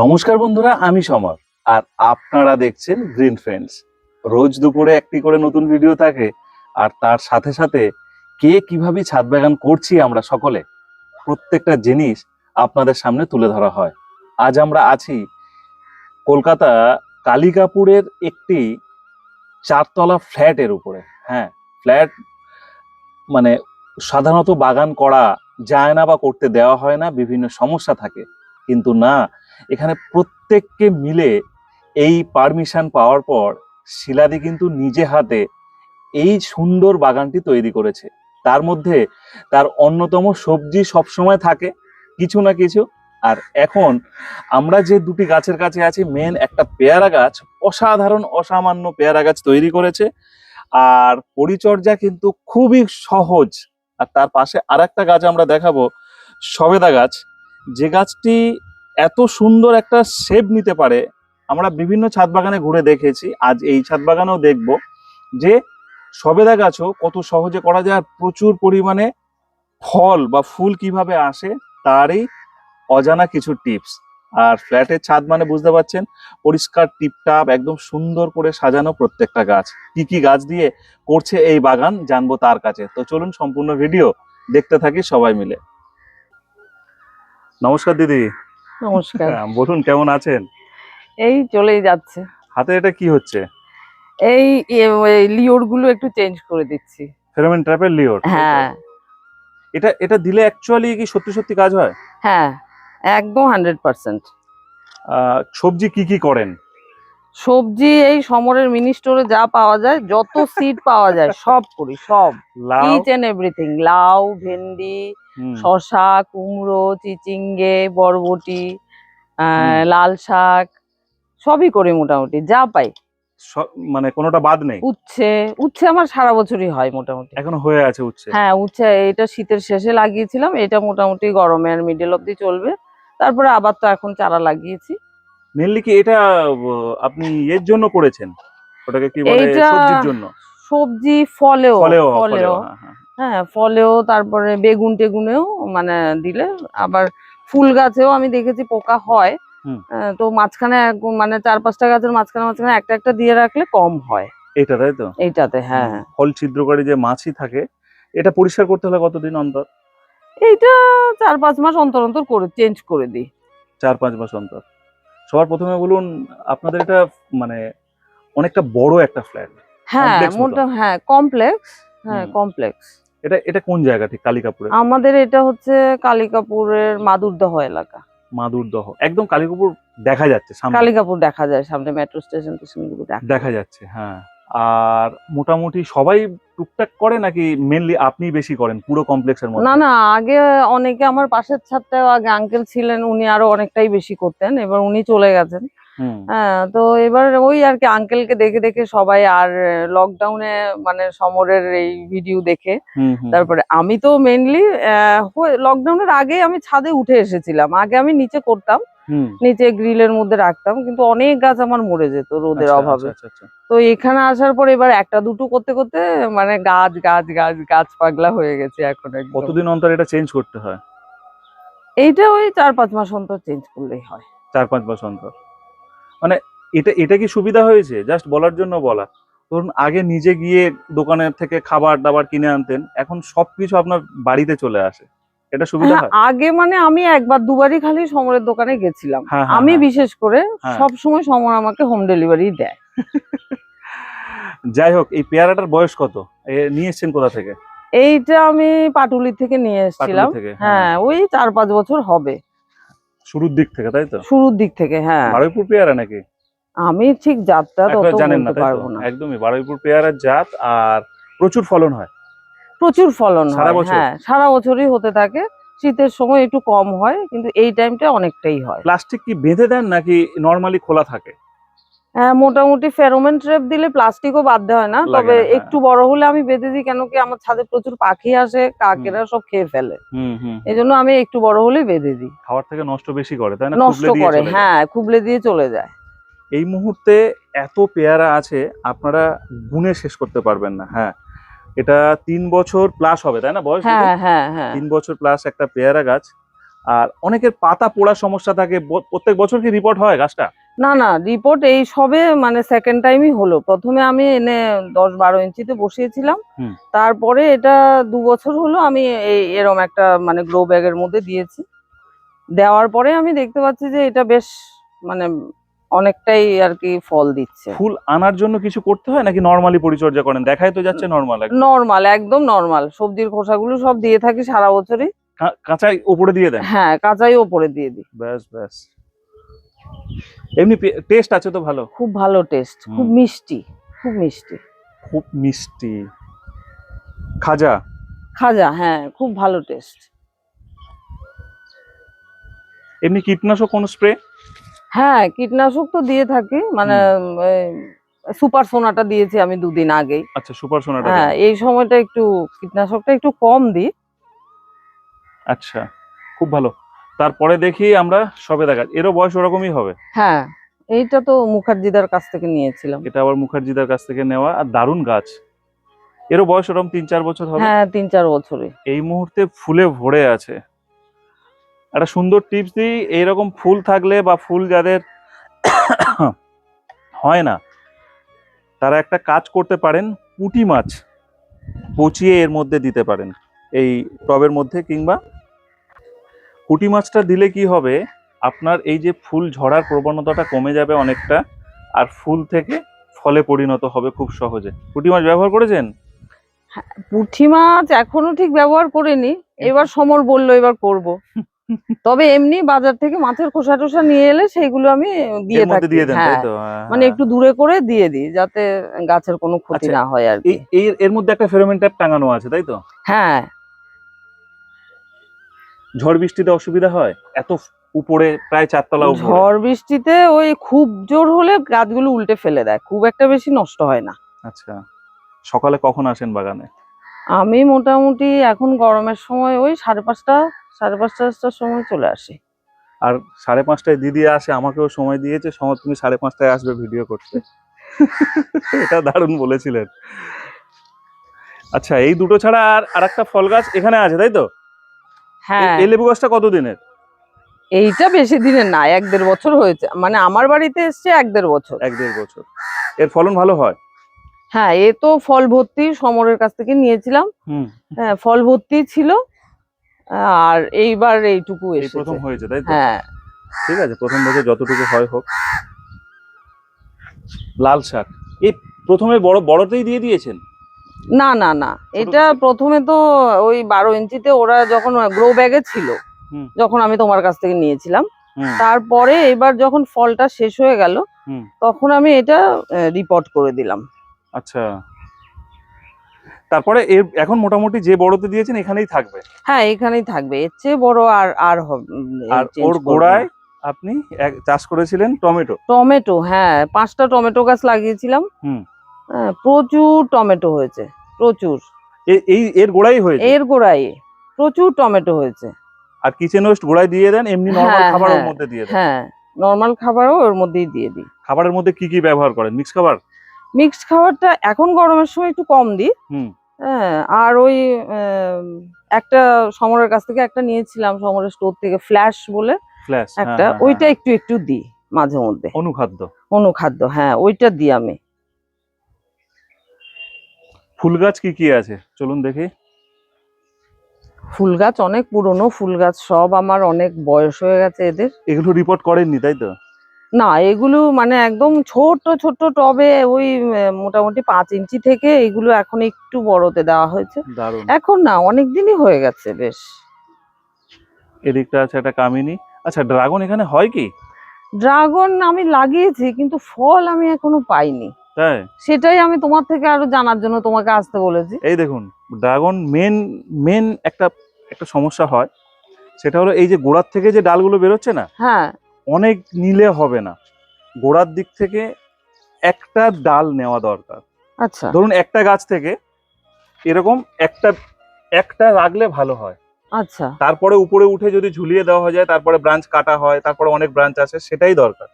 নমস্কার বন্ধুরা, আমি সমর। আর আপনারা দেখছেন গ্রিন ফ্রেন্ডস রোজ দুপুরে একটি করে নতুন ভিডিও থাকে, আর তার সাথে সাথে কে কীভাবে ছাদ বাগান করছি আমরা সকলে, প্রত্যেকটা জিনিস আপনাদের সামনে তুলে ধরা হয়। আজ আমরা আছি কলকাতা কালিকাপুরের একটি চারতলা ফ্ল্যাটের উপরে। হ্যাঁ ফ্ল্যাট মানে সাধারণত বাগান করা যায় না বা করতে দেওয়া হয় না, বিভিন্ন সমস্যা থাকে। কিন্তু না এখানে প্রত্যেককে মিলে এই পারমিশন পাওয়ার পর শিলাদি কিন্তু নিজে হাতে এই সুন্দর বাগানটি তৈরি করেছে। তার মধ্যে তার অন্যতম সবজি সবসময় থাকে, কিছু না কিছু। আর এখন আমরা যে দুটি গাছের কাছে আছি মেন একটা পেয়ারা গাছ, অসাধারণ, অসামান্য পেয়ারা গাছ তৈরি করেছে। আর পরিচর্যা কিন্তু খুবই সহজ। আর তার পাশে আর একটা গাছ আমরা দেখাবো, সবেদা গাছ। যে গাছটি এত সুন্দর একটা শেপ নিতে পারে, আমরা বিভিন্ন ছাদ বাগানে ঘুরে দেখেছি, আজ এই ছাদ বাগানেও দেখব যে সবেদা গাছও কত সহজে করা যায় প্রচুর পরিমাণে ফল বা ফুল কীভাবে আসে তারই অজানা কিছু টিপস আর ফ্ল্যাটের ছাদ মানে বুঝতে পারছেন, পরিষ্কার টিপটাপ একদম সুন্দর করে সাজানো প্রত্যেকটা গাছ। কি কি গাছ দিয়ে করছে এই বাগান জানব তার কাছে। তো চলুন সম্পূর্ণ ভিডিও দেখতে থাকি সবাই মিলে। নমস্কার দিদি। নমস্কার। হ্যাঁ, বলুন কেমন আছেন? এই চলেই যাচ্ছে। হাতে এটা কি হচ্ছে? এই লিওরগুলো একটু চেঞ্জ করে দিচ্ছি। ফেরোমেন ট্র্যাপের লিওর। হ্যাঁ। এটা এটা দিলে অ্যাকচুয়ালি কি সত্যি সত্যি কাজ হয়? হ্যাঁ একদম হান্ড্রেড পার্সেন্ট সবজি কি কি করেন? সবজি এই সমরের মিনি স্টোরে যা পাওয়া যায় যত সিড পাওয়া যায় সব করি সব। ইচ এন্ড এভরিথিং লাউ ভেন্ডি শসা কুমড়ো চিচিঙ্গে বরবটি লাল শাক সবই করি মোটামুটি যা পাই। মানে কোনোটা বাদ নেই? উচ্ছে উচ্ছে আমার সারা বছরই হয় মোটামুটি। এখনও হয়ে আছে উচ্ছে? হ্যাঁ উচ্ছে এটা শীতের শেষে লাগিয়েছিলাম এটা মোটামুটি গরমের মিডল অব্দি চলবে। তারপরে আবার তো এখন চারা লাগিয়েছি। মেনলি কি এটা আপনি এর জন্য করেছেন? ওটাকে কি বলে সবজির জন্য? সবজি ফলেও ফলেও ফলেও। ফলেও হ্যাঁ, হ্যাঁ। হ্যাঁ ফলেও তারপরে বেগুন টেগুনেও মানে দিলে। আবার ফুল গাছেও আমি দেখেছি পোকা হয়। তো মাঝখানে মানে চার পাঁচটা গাছের মাঝখানে মাঝখানে একটা একটা দিয়ে রাখলে কম হয়। এটা তাই তো? এইটাতে হ্যাঁ ফল ছিদ্রকারী যে মাছি থাকে এটা পরিষ্কার করতে হলে কতদিন অন্তর? এইটা চার পাঁচ মাস অন্তর অন্তর করে চেঞ্জ করে দিই। চার পাঁচ মাস অন্তর। সবার প্রথমে বলুন আপনাদের এটা মানে অনেকটা বড় একটা ফ্ল্যাট হ্যাঁ মোটা হ্যাঁ কমপ্লেক্স হ্যাঁ কমপ্লেক্স এটা এটা কোন জায়গা ঠিক কালিকাপুরে আমাদের এটা হচ্ছে কালিকাপুরের মাদুরদহ এলাকা। মাদুরদহ একদম কালিকাপুর দেখা যাচ্ছে সামনে। কালিকাপুর দেখা যায় সামনে মেট্রো স্টেশন টেশনগুলো দেখা দেখা যাচ্ছে হ্যাঁ। আর মোটামুটি সবাই টুকটাক করে নাকি মেনলি আপনি বেশি করেন পুরো কমপ্লেক্সের মধ্যে? না না আগে অনেকে আমার পাশের ছাদটাও আগে আঙ্কেল ছিলেন উনি আরও অনেকটাই বেশি করতেন এবার উনি চলে গেছেন। হ্যাঁ তো এবার ওই আর কি আঙ্কেলকে দেখে দেখে সবাই আর লকডাউনে মানে সমরের এই ভিডিও দেখে। তারপরে আমি তো মেনলি লকডাউনের আগে আমি ছাদে উঠে এসেছিলাম। আগে আমি নিচে করতাম নিচে গ্রিলের মধ্যে রাখতাম কিন্তু অনেক গাছ আমার মরে যেত রোদের আচ্ছা, অভাবে। আচ্ছা, আচ্ছা। তো এখানে আসার পর এবার একটা দুটো করতে করতে মানে গাছ গাছ গাছ গাছ পাগলা হয়ে গেছে এখন কতদিন অন্তর এটা চেঞ্জ করতে হয়? এইটা ওই চার পাঁচ মাস অন্তর চেঞ্জ করলেই হয়। চার পাঁচ মাস অন্তর। মানে এটা এটা কি সুবিধা হয়েছে? জাস্ট বলার জন্য বলা। ধরুন আগে নিজে গিয়ে দোকানের থেকে খাবার দাবার কিনে আনতেন এখন সবকিছু আপনার বাড়িতে চলে আসে। এটা সুবিধা হ্যাঁ, হয়? আগে মানে আমি একবার দুবারই খালি সমরের দোকানে গেছিলাম। হ্যাঁ, হ্যাঁ, আমি। বিশেষ করে। সব সময় সমর আমাকে হোম ডেলিভারি দেয়। যাই হোক এই পেয়ারাটার বয়স কত? নিয়ে এসছেন কোথা থেকে? এইটা আমি পাটুলি থেকে নিয়ে এসেছিলাম। হ্যাঁ। ওই চার পাঁচ বছর হবে। শুরুর দিক থেকে তাই তো? শুরুর দিক থেকে হ্যাঁ। বারুইপুর পেয়ারা নাকি? আমি ঠিক জাতটা তত জানেন না পারব না। একদমই বারুইপুর পেয়ারার জাত আর প্রচুর ফলন হয়। প্রচুর ফলন সারা হয় বছর? হ্যাঁ সারা বছরই হতে থাকে। শীতের সময় একটু কম হয় কিন্তু এই টাইমটা অনেকটাই হয়। প্লাস্টিক কি বেঁধে দেন নাকি নর্মালি খোলা থাকে? হ্যাঁ মোটামুটি ফেরোমেন ট্রেপ দিলে প্লাস্টিকও দেওয়া হয় না তবে হ্যাঁ। একটু বড় হলে আমি বেঁধে দিই কেন কি আমার ছাদে প্রচুর পাখি আসে কাকেরা সব খেয়ে ফেলে। হুম হুম এই জন্য আমি একটু বড় হলেই বেঁধে দিই। খাবার থেকে নষ্ট বেশি করে তাই না? নষ্ট করে হ্যাঁ খুবলে দিয়ে চলে যায়। এই মুহূর্তে এত পেয়ারা আছে আপনারা গুনে শেষ করতে পারবেন না হ্যাঁ। এটা তিন বছর প্লাস হবে তাই না বয়স হ্যাঁ হ্যাঁ হ্যাঁ। তিন বছর প্লাস একটা পেয়ারা গাছ। আর অনেকের পাতা পোড়ার সমস্যা থাকে প্রত্যেক বছর কি রিপোর্ট হয় গাছটা? না না রিপোর্ট এই সবে মানে সেকেন্ড টাইমই হলো। প্রথমে আমি এনে দশ বারো ইঞ্চিতে বসিয়েছিলাম। তারপরে এটা দু বছর হলো আমি এই এরম একটা মানে গ্রো ব্যাগের মধ্যে দিয়েছি। দেওয়ার পরে আমি দেখতে পাচ্ছি যে এটা বেশ মানে অনেকটাই আর কি ফল দিচ্ছে। ফুল আনার জন্য কিছু করতে হয় নাকি নর্মালি পরিচর্যা করেন? দেখাই তো যাচ্ছে নর্মাল নর্মাল একদম। নর্মাল সবজির খোসাগুলো সব দিয়ে থাকি সারা বছরই। কাঁচাই উপরে দিয়ে দেন? হ্যাঁ কাঁচাই ওপরে দিয়ে দিই। ব্যাস ব্যাস। এমনি টেস্ট আছে তো ভালো? খুব ভালো টেস্ট খুব মিষ্টি খুব মিষ্টি। খুব মিষ্টি। খাজা? খাজা হ্যাঁ খুব ভালো টেস্ট এমনি কীটনাশক কোন স্প্রে হ্যাঁ কীটনাশক তো দিয়ে থাকি মানে সুপার সোনাটা দিয়েছি আমি দুদিন আগেই। আচ্ছা সুপার সোনাটা হ্যাঁ এই সময়টা একটু কীটনাশকটা একটু কম দিই। আচ্ছা খুব ভালো। তারপরে দেখি আমরা সবে দেখা এরও বয়স ওরকমই হবে। হ্যাঁ এইটা তো মুখার্জিদার কাছ থেকে নিয়েছিলাম। এটা আবার মুখার্জিদার কাছ থেকে নেওয়া আর দারুণ গাছ। এরও বয়স ওরকম তিন চার বছর হবে? হ্যাঁ তিন চার বছরে এই মুহূর্তে ফুলে ভরে আছে। একটা সুন্দর টিপস দিই এইরকম ফুল থাকলে বা ফুল যাদের হয় না তারা একটা কাজ করতে পারেন পুঁটি মাছ পচিয়ে এর মধ্যে দিতে পারেন এই টবের মধ্যে কিংবা পুঁটি মাছটা দিলে কি হবে আপনার এই যে ফুল ঝরার প্রবণতাটা কমে যাবে অনেকটা আর ফুল থেকে ফলে পরিণত হবে খুব সহজে। পুঁটি মাছ ব্যবহার করেছেন? পুঁটি মাছ এখনও ঠিক ব্যবহার করিনি এবার সমর বলল এবার করব। তবে এমনি বাজার থেকে মাছের খোসা টোসা নিয়ে এলে সেইগুলো আমি দিয়ে থাকি। হ্যাঁ। তো? মানে একটু দূরে করে দিয়ে দিই যাতে গাছের কোনো ক্ষতি আচ্ছা, না হয় আর কি। এই এর মধ্যে একটা ফেরোমেন ট্যাপ টাঙানো আছে তাই তো? হ্যাঁ। ঝড় বৃষ্টিতে অসুবিধা হয়? এত উপরে প্রায় চারতলা উপরে? ঝড় বৃষ্টিতে ওই খুব জোর হলে গাছগুলো উল্টে ফেলে দেয় খুব একটা বেশি নষ্ট হয় না। আচ্ছা। সকালে কখন আসেন বাগানে? আমি মোটামুটি এখন গরমের সময় ওই সাড়ে পাঁচটা সাড়ে পাঁচটার সময় চলে আসি। আর সাড়ে পাঁচটায় দিদি আসে আমাকেও সময় দিয়েছে সময় তুমি সাড়ে পাঁচটায় আসবে ভিডিও করতে। এটা দারুণ বলেছিলেন। আচ্ছা এই দুটো ছাড়া আর আরেকটা ফল গাছ এখানে আছে তাই তো? হ্যাঁ। এই লেবু গাছটা কত দিনের এইটা বেশি দিনের না এক দেড় বছর হয়েছে। মানে আমার বাড়িতে এসছে এক দেড় বছর। এক দেড় বছর। এর ফলন ভালো হয়? হ্যাঁ এ তো ফল ভর্তি সমরের কাছ থেকে নিয়েছিলাম। হুম। হ্যাঁ ফল ভর্তি ছিল। আর এইবার এইটুকু এই এসেছে। প্রথম হয়েছে তাই তো? হ্যাঁ। ঠিক আছে প্রথম বছর যতটুকু হয় হোক। লাল শাক। এই প্রথমে বড় বড়তেই দিয়ে দিয়েছেন? না না না। এটা প্রথমে তো ওই বারো ইঞ্চিতে ওরা যখন গ্রো ব্যাগে ছিল। যখন আমি তোমার কাছ থেকে নিয়েছিলাম তারপরে এবার যখন ফলটা শেষ হয়ে গেল তখন আমি এটা রিপোর্ট করে দিলাম। আচ্ছা। তারপরে এর এখন মোটামুটি যে বড়তে দিয়েছেন এখানেই থাকবে। হ্যাঁ এখানেই থাকবে। এর চেয়ে বড় আর আর আর ওর গোড়ায় আপনি এক চাষ করেছিলেন টমেটো? টমেটো হ্যাঁ পাঁচটা টমেটো গাছ লাগিয়েছিলাম। হুম। হ্যাঁ, প্রচুর টমেটো হয়েছে প্রচুর। এই এর গোড়াই হয়েছে? এর গোড়ায় প্রচুর টমেটো হয়েছে। আর কিচেন ওয়েস্ট গোড়ায় দিয়ে দেন এমনি নর্মাল হ্যাঁ, খাবার ওর হ্যাঁ, মধ্যে দিয়ে দেন? হ্যাঁ নর্মাল খাবারও ওর মধ্যেই দিয়ে দিই। খাবারের মধ্যে কি কি ব্যবহার করেন? মিক্স খাবার? মিক্সড খাবারটা এখন গরমের সময় একটু কম দিই। হুম। হ্যাঁ আর ওই একটা সমরের কাছ থেকে একটা নিয়েছিলাম সমরের স্টোর থেকে ফ্ল্যাশ বলে একটা ওইটা একটু একটু দিই মাঝে মধ্যে। অনুখাদ্য? অনুখাদ্য হ্যাঁ ওইটা দিই আমি। ফুল গাছ কি কি আছে? চলুন দেখি। ফুল গাছ অনেক পুরনো ফুল গাছ সব আমার অনেক বয়স হয়ে গেছে এদের। এগুলো রিপোর্ট করেননি তাই তো? না এগুলো মানে একদম ছোট ছোট টবে ওই মোটামুটি পাঁচ ইঞ্চি থেকে এগুলো এখন একটু বড়তে দেওয়া হয়েছে। এখন না অনেক দিনই হয়ে গেছে বেশ। এদিকটা আছে একটা কামিনী। আচ্ছা ড্রাগন এখানে হয় কি? ড্রাগন আমি লাগিয়েছি কিন্তু ফল আমি এখনও পাইনি। তাই? সেটাই আমি তোমার থেকে আরও জানার জন্য তোমাকে আসতে বলেছি। এই দেখুন ড্রাগন মেন মেন একটা একটা সমস্যা হয়। সেটা হলো এই যে গোড়ার থেকে যে ডালগুলো বেরোচ্ছে না হ্যাঁ। অনেক নিলে হবে না। গোড়ার দিক থেকে একটা ডাল নেওয়া দরকার। আচ্ছা। ধরুন একটা গাছ থেকে এরকম একটা একটা রাখলে ভালো হয়। আচ্ছা। তারপরে উপরে উঠে যদি ঝুলিয়ে দেওয়া যায় তারপরে ব্রাঞ্চ কাটা হয় তারপরে অনেক ব্রাঞ্চ আসে সেটাই দরকার।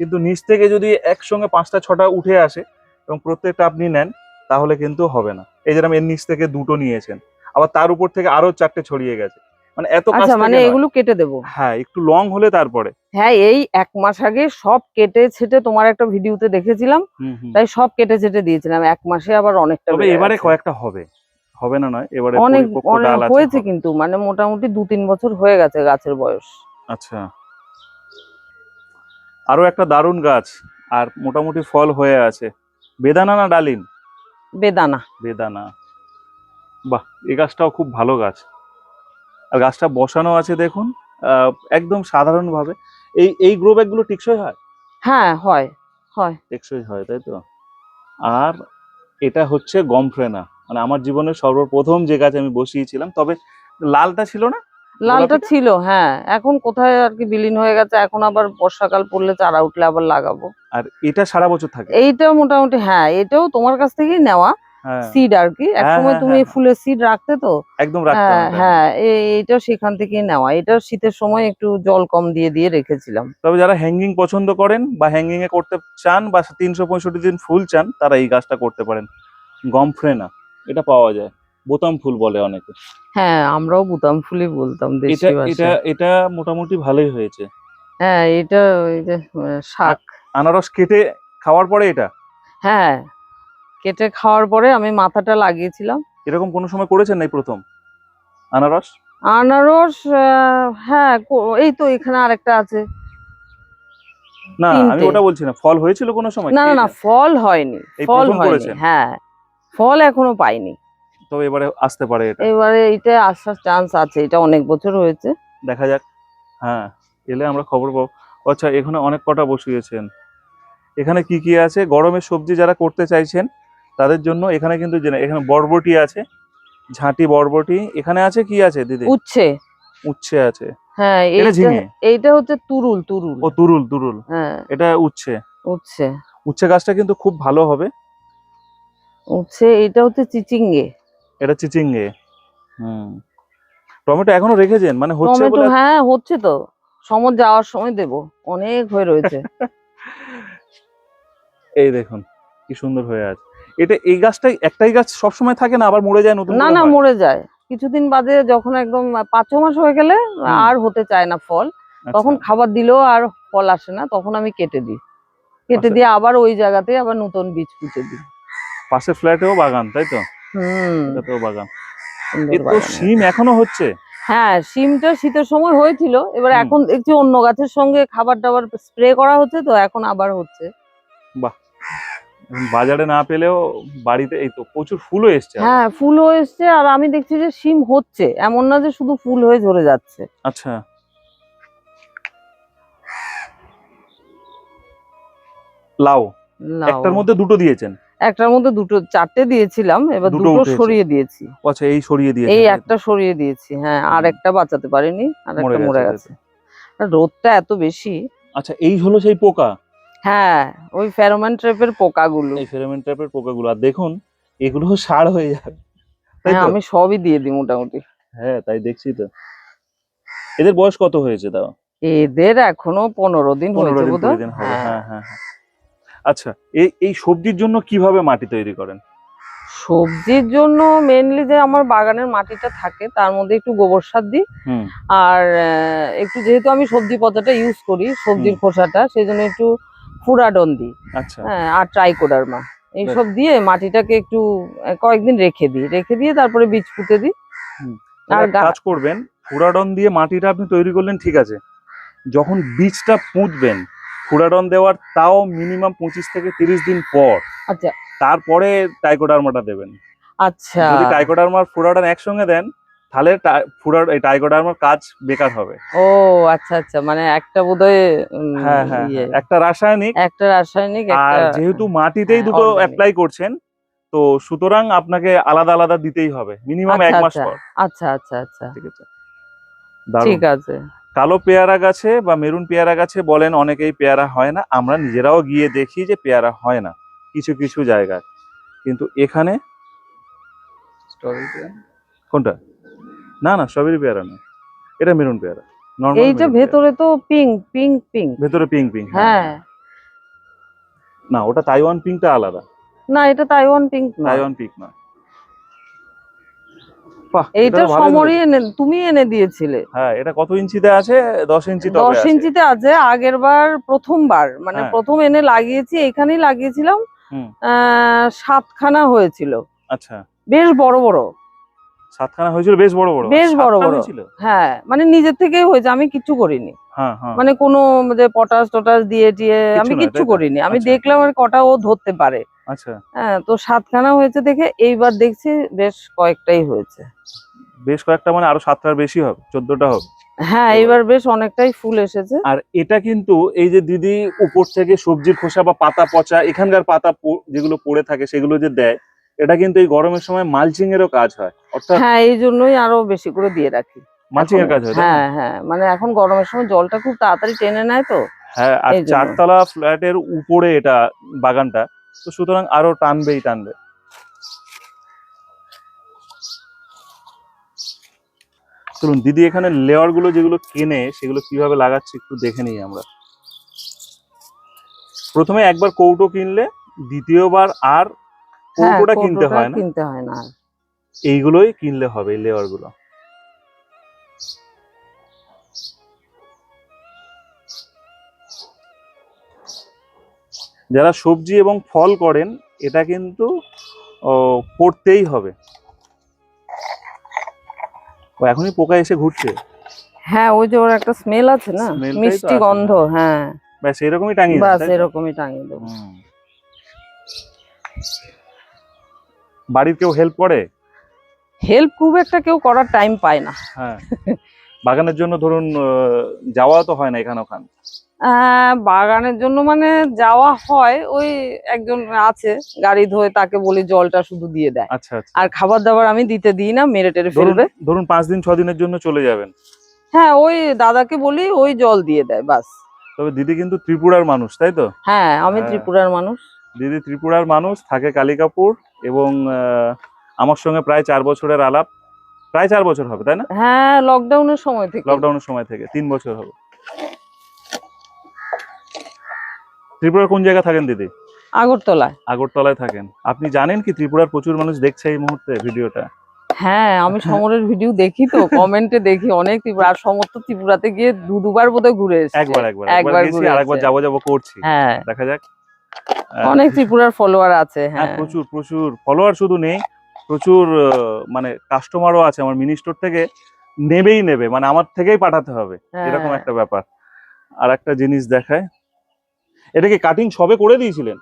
কিন্তু নিচ থেকে যদি একসঙ্গে পাঁচটা ছটা উঠে আসে এবং প্রত্যেকটা আপনি নেন তাহলে কিন্তু হবে না। এই যেরকম এর নিচ থেকে দুটো নিয়েছেন আবার তার উপর থেকে আরও চারটে ছড়িয়ে গেছে। মানে এত আচ্ছা মানে এগুলো কেটে দেবো। হ্যাঁ একটু লং হলে তারপরে। হ্যাঁ এই এক মাস আগে সব কেটে ছেটে তোমার একটা ভিডিওতে দেখেছিলাম। তাই সব কেটে ছেটে দিয়েছিলাম। এক মাসে আবার অনেকটা তবে এবারে। কয়েকটা হবে। হবে না নয় এবারে অনেক অনেক হয়েছে কিন্তু মানে মোটামুটি দু তিন বছর হয়ে গেছে গাছের বয়স। আচ্ছা। আরও একটা দারুণ গাছ আর মোটামুটি ফল হয়ে আছে। বেদানা না ডালিম? বেদানা। বেদানা। বাহ এই গাছটাও খুব ভালো গাছ। আর গাছটা বসানো আছে দেখুন একদম সাধারণভাবে। এই এই গ্রো ব্যাগগুলো টেকসই হয়? হ্যাঁ হয় হয়। টেকসই হয় তাই তো? আর এটা হচ্ছে গমফ্রেনা। মানে আমার জীবনের সর্বপ্রথম যে গাছ আমি বসিয়েছিলাম তবে লালটা ছিল না? লালটা ছিল হ্যাঁ। এখন কোথায় আর কি বিলীন হয়ে গেছে এখন আবার বর্ষাকাল পড়লে চারা উঠলে আবার লাগাবো। আর এটা সারা বছর থাকে? এইটা মোটামুটি হ্যাঁ এটাও তোমার কাছ থেকেই নেওয়া। সিড আর কি? এক হ্যাঁ, সময় হ্যাঁ, তুমি হ্যাঁ। ফুলের সিড রাখতে তো? একদম হ্যাঁ এটা। হ্যাঁ সেখান থেকে নেওয়া। এটা শীতের সময় একটু জল কম দিয়ে দিয়ে রেখেছিলাম। তবে যারা হ্যাঙ্গিং পছন্দ করেন বা হ্যাঙ্গিং এ করতে চান বা তিনশো পঁয়ষট্টি দিন ফুল চান তারা এই গাছটা করতে পারেন। গমফ্রেনা এটা পাওয়া যায়। বোতাম ফুল বলে অনেকে। হ্যাঁ আমরাও বুতাম ফুলই বলতাম এটা দেশি এটা এটা মোটামুটি ভালোই হয়েছে। হ্যাঁ এটা শাক। আনারস কেটে খাওয়ার পরে এটা? হ্যাঁ। কেটে খাওয়ার পরে আমি মাথাটা লাগিয়েছিলাম। এরকম কোনো সময় করেছেন নাই প্রথম? আনারস? আনারস হ্যাঁ এই তো এখানে আরেকটা আছে। না আমি ওটা বলছি না ফল হয়েছিল কোনো সময়? না না ফল হয়নি ফল হয়নি হ্যাঁ ফল এখনও পাইনি। তবে এবারে আসতে পারে এটা। এবারে এটা আসার চান্স আছে এটা অনেক বছর হয়েছে। দেখা যাক হ্যাঁ এলে আমরা খবর পাবো। আচ্ছা এখানে অনেক কটা বসিয়েছেন। এখানে কি কি আছে? গরমের সবজি যারা করতে চাইছেন তাদের জন্য এখানে কিন্তু এখানে বরবটি আছে ঝাঁটি বরবটি। এখানে আছে কি আছে দিদি? উচ্ছে। উচ্ছে আছে। হ্যাঁ এটা ঝিঙে? এইটা হচ্ছে তুরুল তুরুল। ও তুরুল তুরুল। হ্যাঁ। এটা উচ্ছে। উচ্ছে। উচ্ছে গাছটা কিন্তু খুব ভালো হবে। উচ্ছে এটা হচ্ছে চিচিঙ্গে। এটা চিচিঙ্গে। হুম। টমেটো এখনও রেখেছেন? মানে হচ্ছে বলে হ্যাঁ হচ্ছে তো। সমর যাওয়ার সময় দেবো। অনেক হয়ে রয়েছে। এই দেখুন কি সুন্দর হয়ে আছে। এটা এই গাছটাই একটাই গাছ সবসময় থাকে না আবার মরে যায় নতুন না না মরে যায়। কিছুদিন বাদে যখন একদম পাঁচ ছ মাস হয়ে গেলে আর হতে চায় না ফল। আচ্ছা, তখন খাবার দিলেও আর ফল আসে না তখন আমি কেটে দিই। কেটে আচ্ছা। দিয়ে আবার ওই জায়গাতে আবার নতুন বীজ পুঁতে দিই। পাশে ফ্ল্যাটেও বাগান তাই তো? হুম। বাগান। তো সিম এখনও হচ্ছে? হ্যাঁ সিমটা শীতের সময় হয়েছিল এবার এখন দেখছি অন্য গাছের সঙ্গে খাবার দাবার স্প্রে করা হচ্ছে তো এখন আবার হচ্ছে। এখন বাজারে না পেলেও বাড়িতে এই তো প্রচুর ফুলও এসছে হ্যাঁ ফুলও এসছে আর আমি দেখছি যে সিম হচ্ছে। এমন না যে শুধু ফুল হয়ে ঝরে যাচ্ছে। আচ্ছা। লাউ। একটার মধ্যে দুটো দিয়েছেন? একটার মধ্যে দুটো চারটে দিয়েছিলাম এবার দুটো সরিয়ে দিয়েছি। আচ্ছা এই সরিয়ে দিয়েছেন এই একটা সরিয়ে দিয়েছি হ্যাঁ আর একটা বাঁচাতে পারিনি আর একটা মরে গেছে। রোদটা এত বেশি। আচ্ছা এই হলো সেই পোকা? হ্যাঁ ওই ফেরোমন ট্রেপের পোকাগুলো। এই ফেরোমেন টাইপের পোকাগুলো। আর দেখুন এগুলো সার হয়ে যাবে। হ্যাঁ আমি সবই দিয়ে দিই মোটামুটি। হ্যাঁ তাই দেখছি তো। এদের বয়স কত হয়েছে তাও? এদের এখনও পনেরো দিন হয়েছে বোধহয়। হ্যাঁ। হ্যাঁ হ্যাঁ হ্যাঁ। আচ্ছা এই এই সবজির জন্য কীভাবে মাটি তৈরি করেন? সবজির জন্য মেনলি যে আমার বাগানের মাটিটা থাকে তার মধ্যে একটু গোবর সার দিই। হুম। আর একটু যেহেতু আমি সবজি পচাটা ইউজ করি সবজির খোসাটা সেই জন্য একটু ফুরাডন দিই আচ্ছা। হ্যাঁ আর ট্রাইকোডারমা। এইসব দিয়ে মাটিটাকে একটু কয়েকদিন রেখে দিই। রেখে দিয়ে তারপরে বীজ পুঁতে দিই। আর আর কাজ করবেন ফুরাডন দিয়ে মাটিটা আপনি তৈরি করলেন ঠিক আছে। যখন বীজটা পুঁতবেন ফুরাডন দেওয়ার তাও মিনিমাম পঁচিশ থেকে তিরিশ দিন পর। আচ্ছা। তারপরে টাইকোডার্মাটা দেবেন। আচ্ছা। যদি টাইকোডার্মার ফুরাডন একসঙ্গে দেন তাহলে ফুরা এই টাইকোডার্মার কাজ বেকার হবে। ও আচ্ছা আচ্ছা মানে একটা বোধহয় হ্যাঁ হ্যাঁ ইয়ে, হ্যাঁ। একটা রাসায়নিক। একটা রাসায়নিক আর যেহেতু মাটিতেই হ্যাঁ, দুটো অ্যাপ্লাই করছেন তো সুতরাং আপনাকে আলাদা আলাদা দিতেই হবে মিনিমাম আচ্ছা, এক মাস আচ্ছা। পর। আচ্ছা আচ্ছা আচ্ছা। ঠিক আছে। ঠিক আছে। কালো পেয়ারা গাছে বা মেরুন পেয়ারা গাছে বলেন অনেকেই পেয়ারা হয় না। আমরা নিজেরাও গিয়ে দেখি যে পেয়ারা হয় না কিছু কিছু জায়গায়। কিন্তু এখানে কোনটা? না না স্ট্রবেরি পেয়ারা না এটা মেরুন পেয়ারা এইটা ভেতরে তো পিঙ্ক পিঙ্ক পিঙ্ক ভেতরে পিঙ্ক পিঙ্ক হ্যাঁ। না ওটা তাইওয়ান পিঙ্কটা আলাদা। না এটা তাইওয়ান পিঙ্ক না তাইওয়ান পিঙ্ক না এইটা সমরই এনে তুমি এনে দিয়েছিলে। হ্যাঁ এটা কত ইঞ্চিতে আছে? দশ ইঞ্চি টবে দশ আছে। ইঞ্চিতে আছে আগের বার প্রথমবার। মানে হ্যাঁ। প্রথম এনে লাগিয়েছি এখানেই লাগিয়েছিলাম। আহ, সাতখানা হয়েছিল। আচ্ছা। বেশ বড় বড়। সাতখানা হয়েছিল বেশ বড় বড়। বেশ বড় বড়। হয়েছিল? হ্যাঁ মানে নিজের থেকেই হয়েছে আমি কিচ্ছু করিনি। হ্যাঁ হ্যাঁ। মানে কোনো যে পটাশ টটাশ দিয়ে টিয়ে আমি কিচ্ছু করিনি। আমি আচ্ছা। দেখলাম আর কটা ও ধরতে পারে। আচ্ছা। হ্যাঁ তো সাতখানা হয়েছে দেখে এইবার দেখছি বেশ কয়েকটাই হয়েছে। বেশ কয়েকটা মানে আরও সাতটার বেশি হবে চোদ্দটা হবে। হ্যাঁ এইবার বেশ অনেকটাই ফুল এসেছে। আর এটা কিন্তু এই যে দিদি উপর থেকে সবজির খোসা বা পাতা পচা এখানকার পাতা যেগুলো পড়ে থাকে সেগুলো যে দেয় এটা কিন্তু এই গরমের সময় মালচিং এরও কাজ হয়। অর্থাৎ হ্যাঁ এই জন্যই আরও বেশি করে দিয়ে রাখি। মালচিং এর কাজ হয় হ্যাঁ হ্যাঁ মানে এখন গরমের সময় জলটা খুব তাড়াতাড়ি টেনে নেয় তো। হ্যাঁ আর। চারতলা ফ্ল্যাটের উপরে এটা বাগানটা তো সুতরাং আরও টানবেই টানবে। চলুন দিদি এখানে লেয়ারগুলো যেগুলো কেনে সেগুলো কীভাবে লাগাচ্ছে একটু দেখে নিই আমরা। প্রথমে একবার কৌটো কিনলে দ্বিতীয়বার আর কৌটোটা কিনতে হয় না? কিনতে হয় না এইগুলোই কিনলে হবে লেয়ারগুলো যারা সবজি এবং ফল করেন এটা কিন্তু করতেই হবে। ও এখনই পোকা এসে ঘুরছে। হ্যাঁ ওই যে ওর একটা স্মেল আছে না? মিষ্টি গন্ধ হ্যাঁ। ব্যাস এরকমই টাঙিয়ে বাস এরকমই টাঙিয়ে দেবো। বাড়ির কেউ হেল্প করে? হেল্প খুব একটা কেউ করার টাইম পায় না। হ্যাঁ। বাগানের জন্য ধরুন যাওয়া তো হয় না এখানে ওখানে? বাগানের জন্য মানে যাওয়া হয় ওই একজন আছে গাড়ি ধরে তাকে বলি জলটা শুধু দিয়ে দেয়। আচ্ছা আচ্ছা। আর খাবার দাবার আমি দিতে দিই না মেরে টেরে ধরুন ফেলবে। ধরুন পাঁচ দিন ছ দিনের জন্য চলে যাবেন। হ্যাঁ ওই দাদাকে বলি ওই জল দিয়ে দেয় বাস। তবে দিদি কিন্তু ত্রিপুরার মানুষ তাই তো? হ্যাঁ আমি হ্যাঁ। ত্রিপুরার মানুষ। দিদি ত্রিপুরার মানুষ থাকে কালিকাপুর। এবং আমার সঙ্গে প্রায় চার বছরের আলাপ। প্রায় চার বছর হবে তাই না? হ্যাঁ লকডাউনের সময় থেকে। লকডাউনের সময় থেকে তিন বছর হবে। ত্রিপুরার কোন জায়গা থাকেন দিদি? আগরতলায়। আগরতলায় থাকেন। আপনি জানেন কি ত্রিপুরার প্রচুর মানুষ দেখছে এই মুহূর্তে ভিডিওটা? হ্যাঁ আমি সমরের ভিডিও দেখি তো কমেন্টে দেখি অনেক ত্রিপুরা আর সমস্ত ত্রিপুরাতে গিয়ে দু দুবার বোধহয় ঘুরে এসেছে। একবার একবার একবার একবার গেছি আর একবার যাব যাব করছি। হ্যাঁ। দেখা যাক। অনেক ত্রিপুরার ফলোয়ার আছে হ্যাঁ হ্যাঁ। প্রচুর প্রচুর ফলোয়ার শুধু নেই প্রচুর মানে কাস্টমারও আছে আমার মিনি স্টোর থেকে নেবেই নেবে মানে আমার থেকেই পাঠাতে হবে এরকম হ্যাঁ। একটা ব্যাপার। আর একটা জিনিস দেখায় এটা কি কাটিং সবে করে দিয়েছিলেন।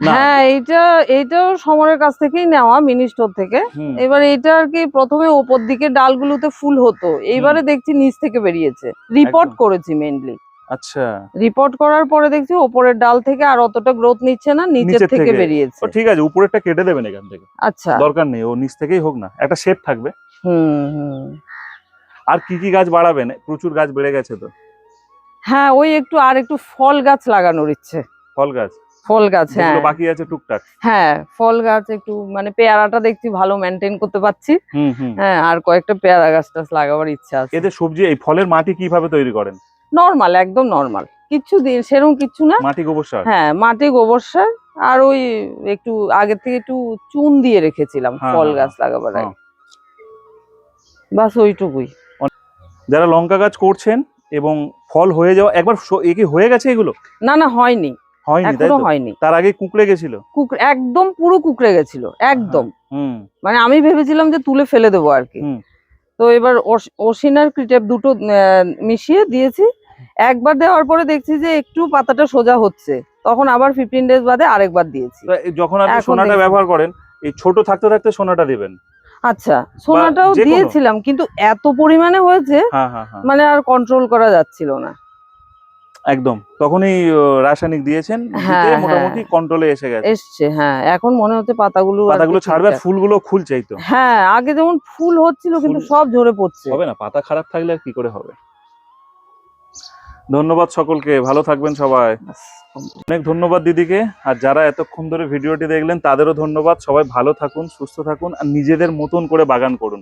হ্যাঁ এইটা এইটাও সমরের কাছ থেকেই নেওয়া মিনি স্টোর থেকে এবার এটা আর কি প্রথমে ওপর দিকে ডালগুলোতে ফুল হতো এইবারে দেখছি নিচ থেকে বেরিয়েছে। রিপোর্ট করেছি মেইনলি আচ্ছা। রিপোর্ট করার পরে দেখছি ওপরের ডাল থেকে আর অতটা গ্রোথ নিচ্ছে না নিচের থেকে। বেরিয়েছে। ঠিক আছে উপরেরটা কেটে দেবেন এখান থেকে। আচ্ছা। দরকার নেই ও নিচ থেকেই হোক না একটা শেপ থাকবে। হুম আর কি কি গাছ বাড়াবেন? প্রচুর গাছ বেড়ে গেছে তো। হ্যাঁ ওই একটু আর একটু ফল গাছ লাগানোর ইচ্ছে। ফল গাছ? ফল গাছ হ্যাঁ। বাকি আছে টুকটাক। হ্যাঁ ফল গাছ একটু মানে পেয়ারাটা দেখছি ভালো মেনটেন করতে পারছি। হ্যাঁ আর কয়েকটা পেয়ারা গাছ টাছ লাগাবার ইচ্ছা আছে। এদের সবজি এই ফলের মাটি কীভাবে তৈরি করেন? নর্মাল একদম নর্মাল কিছু দিন সেরকম কিচ্ছু না। মাটি গোবর সার? হ্যাঁ মাটি গোবর সার আর ওই একটু আগের থেকে একটু চুন দিয়ে রেখেছিলাম হ্যাঁ, ফল হ্যাঁ, গাছ লাগাবার হ্যাঁ। আগে বাস ওইটুকুই। যারা লঙ্কা গাছ করছেন এবং ফল হয়ে যাওয়া একবার কি হয়ে গেছে এগুলো? না না হয়নি। হয়নি তাই হয়নি। তার আগে কুকড়ে গেছিল? একদম পুরো কুকড়ে গেছিল একদম। মানে আমি ভেবেছিলাম যে তুলে ফেলে দেবো আর কি। তো এবার ওসিন ক্রিটেপ দুটো মিশিয়ে দিয়েছি। একবার দেওয়ার পরে দেখছি যে একটু পাতাটা সোজা হচ্ছে। তখন আবার ফিফটিন ডেজ বাদে আরেকবার দিয়েছি। যখন আপনি সোনাটা ব্যবহার করেন এই ছোট থাকতে থাকতে সোনাটা দিবেন? আচ্ছা সোনাটাও দিয়েছিলাম কিন্তু এত পরিমাণে হয়েছে হ্যাঁ হ্যাঁ হ্যাঁ। মানে আর কন্ট্রোল করা যাচ্ছিল না। একদম। তখনই রাসায়নিক দিয়েছেন। মোটামুটি কন্ট্রোলে এসে গেছে। এসছে হ্যাঁ। এখন মনে হচ্ছে পাতাগুলো পাতাগুলো ছাড়বে ফুলগুলো খুলছেই তো। হ্যাঁ আগে যেমন ফুল হচ্ছিল কিন্তু সব ঝরে পড়ছে। হবে না পাতা খারাপ থাকলে আর কি করে হবে? ধন্যবাদ সকলকে ভালো থাকবেন সবাই। অনেক ধন্যবাদ দিদিকে আর যারা এতক্ষণ ধরে ভিডিওটি দেখলেন তাদেরও ধন্যবাদ। সবাই ভালো থাকুন সুস্থ থাকুন আর নিজেদের মতন করে বাগান করুন।